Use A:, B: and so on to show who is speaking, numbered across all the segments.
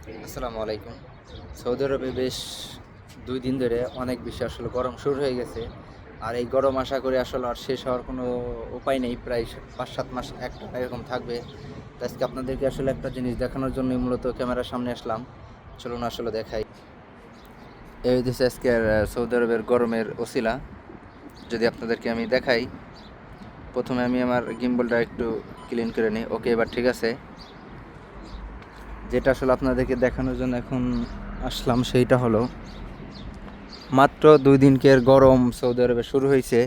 A: আসসালামু আলাইকুম। সৌদি আরবে বেশ দুই দিন ধরে অনেক বেশি আসলে গরম শুরু হয়ে গেছে। আর এই গরম আশা করি আসলে আর শেষ হওয়ার কোনো উপায় নেই। প্রায় পাঁচ সাত মাস একটা এরকম থাকবে। আজকে আপনাদেরকে আসলে একটা জিনিস দেখানোর জন্যই মূলত ক্যামেরার সামনে আসলাম। চলুন আসলে দেখাই। এই হচ্ছে আজকের আহ, সৌদি আরবের গরমের ওসিলা। যদি আপনাদেরকে আমি দেখাই প্রথমে আমি আমার গিম্বলটা একটু ক্লিন করে নিই। ওকে এবার ঠিক আছে। যেটা আসলে আপনাদেরকে দেখানোর জন্য এখন আসলাম, সেইটা হলো মাত্র দুই দিনকের গরম সৌদি আরবে শুরু হয়েছে।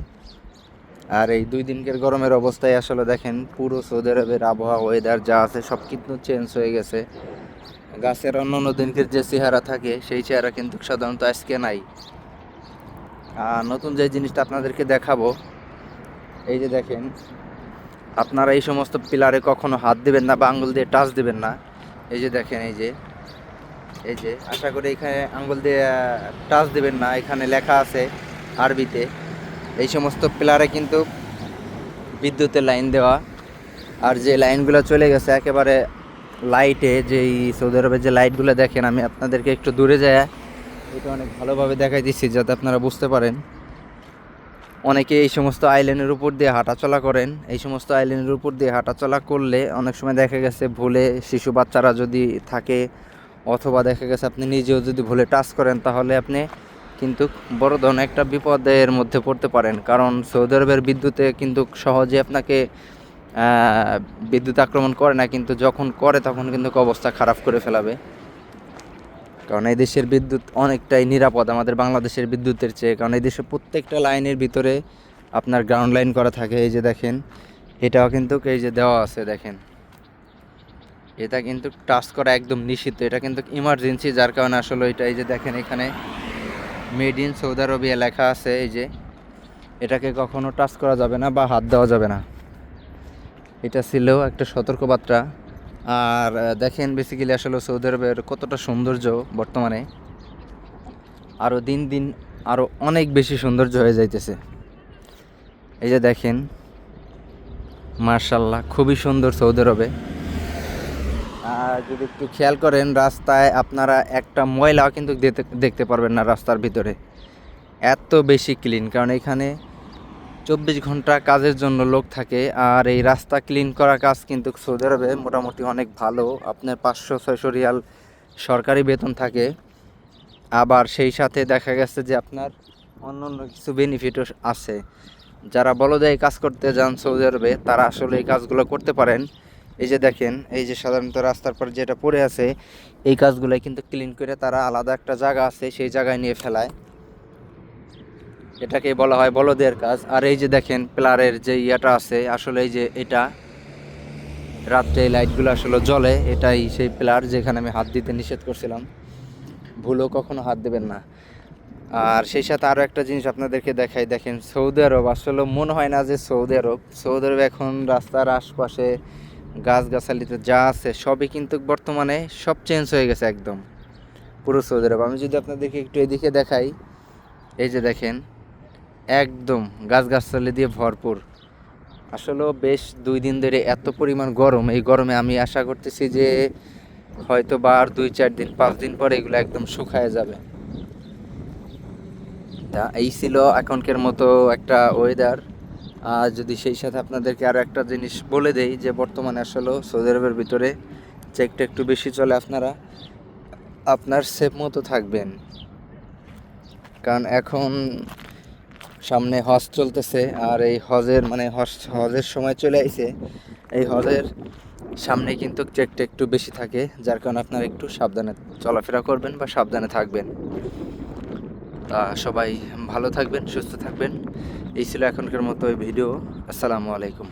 A: আর এই দুই দিনকের গরমের অবস্থায় আসলে দেখেন, পুরো সৌদি আরবের আবহাওয়া ওয়েদার যা আছে সব কিন্তু চেঞ্জ হয়ে গেছে। গাছের অন্য অন্য দিনকের যে চেহারা থাকে, সেই চেহারা কিন্তু সাধারণত আজকে নাই। আর নতুন যে জিনিসটা আপনাদেরকে দেখাবো, এই যে দেখেন, আপনারা এই সমস্ত পিলারে কখনো হাত দিবেন না বা আঙুল দিয়ে টাচ দিবেন না। এই যে দেখেন, এই যে এই যে, আশা করি এখানে আঙ্গুল দিয়ে টাচ দিবেন না। এখানে লেখা আছে আরবিতে। এই সমস্ত পিলারে কিন্তু বিদ্যুতের লাইন দেওয়া। আর যে লাইনগুলো চলে গেছে, একেবারে লাইটে, যেই সৌদি আরবের যে লাইটগুলো দেখেন, আমি আপনাদেরকে একটু দূরে যায় এটা অনেক ভালোভাবে দেখাই দিচ্ছি যাতে আপনারা বুঝতে পারেন। অনেকে এই সমস্ত আইল্যান্ডের উপর দিয়ে হাঁটাচলা করেন। এই সমস্ত আইল্যান্ডের উপর দিয়ে হাঁটাচলা করলে অনেক সময় দেখা গেছে ভুলে শিশু বাচ্চারা যদি থাকে অথবা দেখা গেছে আপনি নিজেও যদি ভুলে টাচ করেন, তাহলে আপনি কিন্তু বড় ধরনের একটা বিপদের মধ্যে পড়তে পারেন। কারণ সৌদি আরবের বিদ্যুতে কিন্তু সহজে আপনাকে বিদ্যুৎ আক্রমণ করে না, কিন্তু যখন করে তখন কিন্তু অবস্থা খারাপ করে ফেলাবে। কারণ এই দেশের বিদ্যুৎ অনেকটাই নিরাপদ, আমাদের বাংলাদেশের বিদ্যুতের চেয়ে। কারণ এই দেশের প্রত্যেকটা লাইনের ভিতরে আপনার গ্রাউন্ড লাইন করা থাকে, এই যে দেখেন, এটাও কিন্তু এই যে দেওয়া আছে, দেখেন। এটা কিন্তু টাচ করা একদম নিষিদ্ধ, এটা কিন্তু ইমার্জেন্সি যার কারণে আসলে এটা এই যে দেখেন এখানে মেড ইন সৌদি আরবিয়া লেখা আছে, এই যে। এটাকে কখনো টাচ করা যাবে না বা হাত দেওয়া যাবে না। এটা ছিল একটা সতর্কবার্তা। আর দেখেন বেসিক্যালি আসলে সৌদি আরবের কতটা সৌন্দর্য বর্তমানে। আরও দিন দিন আরও অনেক বেশি সৌন্দর্য হয়ে যাইতেছে। এই যে দেখেন মার্শাল্লাহ খুবই সুন্দর সৌদি আরবে। আর যদি একটু খেয়াল করেন, রাস্তায় আপনারা একটা ময়লাও কিন্তু দেখতে- পারবেন না রাস্তার ভিতরে। এত বেশি ক্লিন কারণ এখানে চব্বিশ ঘণ্টা কাজের জন্য লোক থাকে, আর এই রাস্তা ক্লিন করা কাজ কিন্তু সৌদি আরবে মোটামুটি অনেক ভালো। আপনার পাঁচশো, ছয়শো রিয়াল সরকারি বেতন থাকে। আবার সেই সাথে দেখা গেছে যে আপনার অন্য অন্য কিছু বেনিফিটও আছে। যারা বলদায় কাজ করতে যান সৌদি আরবে, তারা আসলে এই কাজগুলো করতে পারেন। এই যে দেখেন, এই যে সাধারণত রাস্তার পর যেটা পড়ে আছে, এই কাজগুলো কিন্তু ক্লিন করে তারা আলাদা একটা জায়গা আছে, সেই জায়গায় নিয়ে ফেলায়। এটাকে বলা হয় বলদের কাজ। আর এই যে দেখেন, প্লারের যে ইয়েটা আছে, আসলে এই যে এটা, রাত্রে এই লাইটগুলো আসলে জ্বলে, এটাই সেই প্লার যেখানে আমি হাত দিতে নিষেধ করছিলাম। ভুলও কখনো হাত দেবেন না। আর সেই সাথে আরও একটা জিনিস আপনাদেরকে দেখাই, দেখেন সৌদি আরব, আসলে মনে হয় না যে সৌদি আরব সৌদি আরব এখন রাস্তার আশপাশে গাছগাছালিতে যা আছে, সবই কিন্তু বর্তমানে সব চেঞ্জ হয়ে গেছে একদম। পুরো সৌদি আরব। আমি যদি আপনাদেরকে একটু এদিকে দেখাই, এই যে দেখেন একদম গাছগাছালি দিয়ে ভরপুর। আসলেও বেশ দুই দিন ধরে এত পরিমাণ গরম। এই গরমে আমি আশা করতেছি যে হয়তো বা আর দুই, চার দিন, পাঁচ দিন পরে এগুলো একদম শুকায় যাবে। তা এই ছিল এখনকার মতো একটা ওয়েদার আর যদি সেই সাথে আপনাদেরকে আরও একটা জিনিস বলে দেই যে বর্তমানে আসলে সৌদি আরবের ভিতরে চেকটা একটু বেশি চলে আপনারা। আপনার সেফ মতো থাকবেন। কারণ এখন সামনে হজ চলতেছে আর এই হজের মানে হজ, হজের সময় চলে আইছে। এই হজের সামনে কিন্তু চেকটা একটু বেশি থাকে, যার কারণে আপনারা একটু সাবধানে চলাফেরা করবেন বা সাবধানে থাকবেন। তা সবাই ভালো থাকবেন, সুস্থ থাকবেন। এই ছিল এখনকার মতো ভিডিও। আসসালামু আলাইকুম।